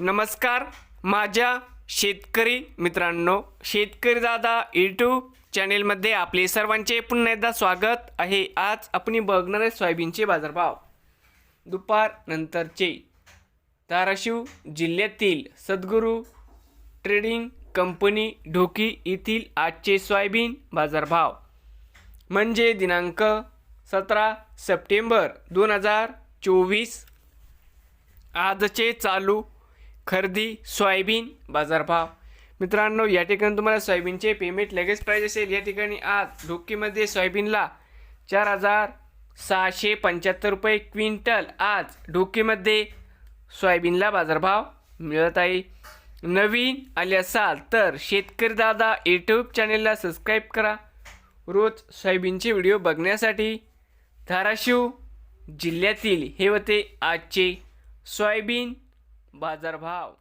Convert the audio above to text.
नमस्कार माझ्या शेतकरी मित्रांनो शेतकरी दादा यूट्यूब चॅनेलमध्ये आपले सर्वांचे पुन्हा एकदा स्वागत आहे. आज आपण बघणार आहे सोयाबीनचे बाजारभाव. दुपार नंतरचे धाराशिव जिल्ह्यातील सद्गुरू ट्रेडिंग कंपनी ढोकी येथील आजचे सोयाबीन बाजारभाव. म्हणजे दिनांक सतरा सप्टेंबर दोन हजार चोवीस. आजचे चालू खरेदी सोयाबीन बाजारभाव. मित्रांनो या ठिकाणी तुम्हाला सोयाबीनचे पेमेंट लगेच प्राईज असेल. या ठिकाणी आज ढोकीमध्ये सोयाबीनला चार हजार सहाशे पंच्याहत्तर रुपये क्विंटल आज ढोकीमध्ये सोयाबीनला बाजारभाव मिळत आहे. नवीन आले असाल तर शेतकरी दादा यूट्यूब चॅनेलला सबस्क्राईब करा. रोज सोयाबीनचे व्हिडिओ बघण्यासाठी धाराशिव जिल्ह्यातील हे होते आजचे सोयाबीन बाजारभाव.